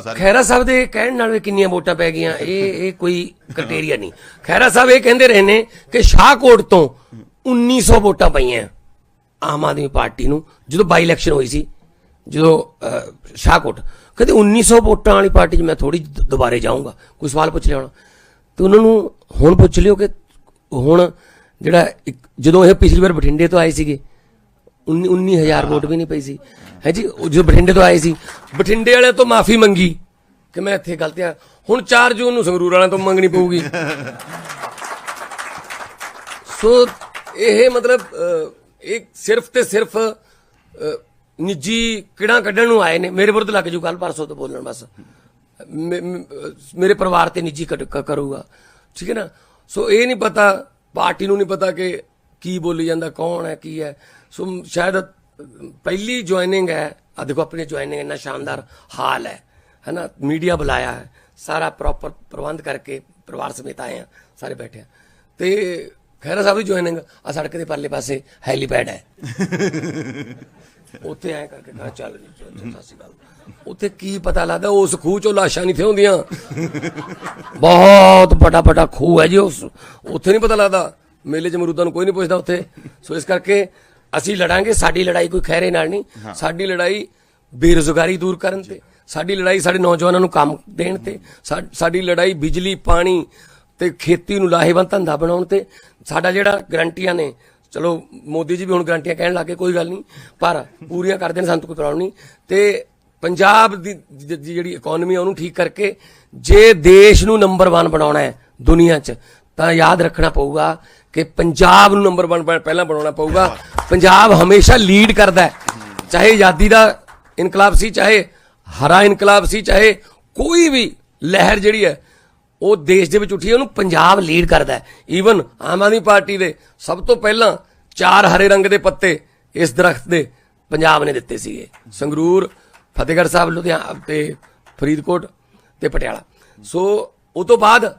ਤਾਂ ਖੈਰਾ ਸਾਹਿਬ ਦੇ ਕਹਿਣ ਨਾਲ ਵੀ ਕਿੰਨੀਆਂ ਵੋਟਾਂ ਪੈ ਗਈਆਂ ਇਹ ਇਹ ਕੋਈ ਕ੍ਰਾਈਟੇਰੀਆ ਨਹੀਂ। ਖੈਰਾ ਸਾਹਿਬ ਇਹ ਕਹਿੰਦੇ ਰਹੇ ਨੇ ਕਿ ਸ਼ਾਹਕੋਟ ਤੋਂ 1900 ਵੋਟਾਂ ਪਈਆਂ ਆਮ ਆਦਮੀ ਪਾਰਟੀ ਨੂੰ ਜਦੋਂ ਬਾਈ ਇਲੈਕਸ਼ਨ ਹੋਈ ਸੀ ਜਦੋਂ ਅਹ, ਸ਼ਾਹਕੋਟ। ਕਹਿੰਦੇ 1900 ਵੋਟਾਂ ਵਾਲੀ ਪਾਰਟੀ 'ਚ ਮੈਂ ਥੋੜੀ ਦੁਬਾਰੇ ਜਾਊਂਗਾ ਕੋਈ ਸਵਾਲ ਪੁੱਛ ਲਿਆ ਹੋਣਾ। ਤੇ ਉਹਨਾਂ ਨੂੰ ਹੁਣ ਪੁੱਛ ਲਿਓ ਕਿ ਹੁਣ ਜਿਹੜਾ ਇੱਕ- ਜਦੋਂ ਇਹ ਪਿਛਲੀ ਵਾਰ ਬਠਿੰਡੇ ਤੋਂ ਆਏ ਸੀਗੇ 19000 ਵੋਟ ਵੀ ਨਹੀਂ ਪਈ ਸੀ। ਹੈ ਜੀ, ਉਹ ਜਦੋਂ ਬਠਿੰਡੇ ਤੋਂ ਆਏ ਸੀ। ਬਠਿੰਡੇ ਵਾਲਿਆਂ ਤੋਂ ਮਾਫੀ ਮੰਗੀ ਕਿ ਮੈਂ ਇੱਥੇ ਗਲਤ ਆ। ਹੁਣ 4 ਜੂਨ ਨੂੰ ਸੰਗਰੂਰ ਵਾਲਿਆਂ ਤੋਂ ਮੰਗਣੀ ਪਊਗੀ। ਸੋ ਇਹ ਮਤਲਬ ਇਹ ਸਿਰਫ ਤੇ ਸਿਰਫ ਨਿੱਜੀ ਕਿਹੜਾ ਕੱਢਣ ਨੂੰ ਆਏ ਨੇ। ਮੇਰੇ ਵਿਰੁੱਧ ਲੱਗ ਜੂ ਕੱਲ ਪਰਸੋਂ ਤੋਂ ਬੋਲਣ ਬਸ। ਮੇਰੇ ਪਰਿਵਾਰ ਤੇ ਨਿੱਜੀ ਕੱਢ- ਕਰੂਗਾ। ਠੀਕ ਹੈ ਨਾ? ਸੋ ਇਹ ਨਹੀਂ ਪਤਾ, ਪਾਰਟੀ ਨੂੰ ਨਹੀਂ ਪਤਾ ਕਿ ਕੀ ਬੋਲੀ ਜਾਂਦਾ, ਕੌਣ ਹੈ, ਕੀ ਹੈ? ਸੋ ਸ਼ਾਇਦ ਪਹਿਲੀ ਜੁਆਇਨਿੰਗ ਹੈ ਆ ਦੇਖੋ ਆਪਣੀ ਜੁਆਇਨਿੰਗ ਇੰਨਾ ਸ਼ਾਨਦਾਰ ਹਾਲ ਹੈ ਹੈ ਨਾ ਮੀਡੀਆ ਬੁਲਾਇਆ ਹੈ, ਸਾਰਾ ਪ੍ਰੋਪਰ ਪ੍ਰਬੰਧ ਕਰਕੇ ਪਰਿਵਾਰ ਸਮੇਤ ਆਏ ਆ ਸਾਰੇ ਬੈਠੇ ਆ ਤੇ ਖੈਰਾ ਸਾਹਿਬ ਦੀ ਜੁਆਇਨਿੰਗ ਆ ਸੜਕ ਦੇ ਪਰਲੇ ਪਾਸੇ ਹੈਲੀਪੈਡ ਹੈ। ਉੱਥੇ ਐ ਕਰਕੇ ਕਹਾ, ਚੱਲ ਜੀ ਸਤਿ ਸ਼੍ਰੀ ਅਕਾਲ। ਉੱਥੇ ਕੀ ਪਤਾ ਲੱਗਦਾ, ਉਸ ਖੂਹ ਚੋਂ ਲਾਸ਼ਾਂ ਨਹੀਂ ਥੇ ਹੁੰਦੀਆਂ। ਬਹੁਤ ਵੱਡਾ ਵੱਡਾ ਖੂਹ ਹੈ ਜੀ, ਉਸ, ਉੱਥੇ ਨਹੀਂ ਪਤਾ ਲੱਗਦਾ। ਮੇਲੇ 'ਚ ਮਰੂਦਾਂ ਨੂੰ ਕੋਈ ਨਹੀਂ ਪੁੱਛਦਾ ਉੱਥੇ। ਸੋ ਇਸ ਕਰਕੇ ਅਸੀਂ ਲੜਾਂਗੇ ਸਾਡੀ ਲੜਾਈ ਕੋਈ ਖੈਰੇ ਨਾਲ ਨਹੀਂ। ਸਾਡੀ ਲੜਾਈ ਬੇਰੁਜ਼ਗਾਰੀ ਦੂਰ ਕਰਨ ਤੇ ਸਾਡੀ ਲੜਾਈ ਸਾਡੇ ਨੌਜਵਾਨਾਂ ਨੂੰ ਕੰਮ ਦੇਣ ਤੇ ਸਾਡੀ ਲੜਾਈ ਬਿਜਲੀ ਪਾਣੀ ਤੇ ਖੇਤੀ ਨੂੰ ਲਾਹੇਵੰਦ ਧੰਦਾ ਬਣਾਉਣ ਤੇ ਸਾਡਾ ਜਿਹੜਾ ਗਰੰਟੀਆਂ ਨੇ ਚਲੋ ਮੋਦੀ ਜੀ ਵੀ ਹੁਣ ਗਰੰਟੀਆਂ ਕਹਿਣ ਲੱਗੇ ਕੋਈ ਗੱਲ ਨਹੀਂ ਪਰ ਪੂਰੀਆਂ ਕਰਦੇ ਨੇ ਸਾਨੂੰ ਤਾਂ ਕੋਈ ਪ੍ਰੋਬਲਮ ਨਹੀਂ। ਤੇ ਪੰਜਾਬ ਦੀ ਜਿਹੜੀ ਇਕਨੋਮੀ ਆ ਉਹਨੂੰ ਠੀਕ ਕਰਕੇ ਜੇ ਦੇਸ਼ ਨੂੰ ਨੰਬਰ 1 ਬਣਾਉਣਾ ਹੈ ਦੁਨੀਆ 'ਚ ਤਾਂ ਯਾਦ ਰੱਖਣਾ ਪਊਗਾ ਕਿ ਪੰਜਾਬ ਨੂੰ ਨੰਬਰ 1 ਪਹਿਲਾਂ ਬਣਾਉਣਾ ਪਊਗਾ। ਪੰਜਾਬ ਹਮੇਸ਼ਾ ਲੀਡ ਕਰਦਾ ਹੈ। ਚਾਹੇ ਆਜ਼ਾਦੀ ਦਾ ਇਨਕਲਾਬ ਸੀ, ਚਾਹੇ ਹਰਾ ਇਨਕਲਾਬ ਸੀ, ਚਾਹੇ ਕੋਈ ਵੀ ਲਹਿਰ ਜਿਹੜੀ ਹੈ, ਉਹ ਦੇਸ਼ ਦੇ ਵਿੱਚ ਉੱਠੀ ਉਹਨੂੰ ਪੰਜਾਬ ਲੀਡ ਕਰਦਾ ਹੈ। ਈਵਨ ਆਮ ਆਦਮੀ ਪਾਰਟੀ ਦੇ ਸਭ ਤੋਂ ਪਹਿਲਾਂ ਚਾਰ ਹਰੇ ਰੰਗ ਦੇ ਪੱਤੇ ਇਸ ਦਰਖਤ ਦੇ ਪੰਜਾਬ ਨੇ ਦਿੱਤੇ ਸੀਗੇ। ਸੰਗਰੂਰ, ਫਤਿਹਗੜ੍ਹ ਸਾਹਿਬ, ਲੁਧਿਆਣਾ ਤੇ ਫਰੀਦਕੋਟ ਤੇ ਪਟਿਆਲਾ। ਸੋ ਉਹ ਤੋਂ ਬਾਅਦ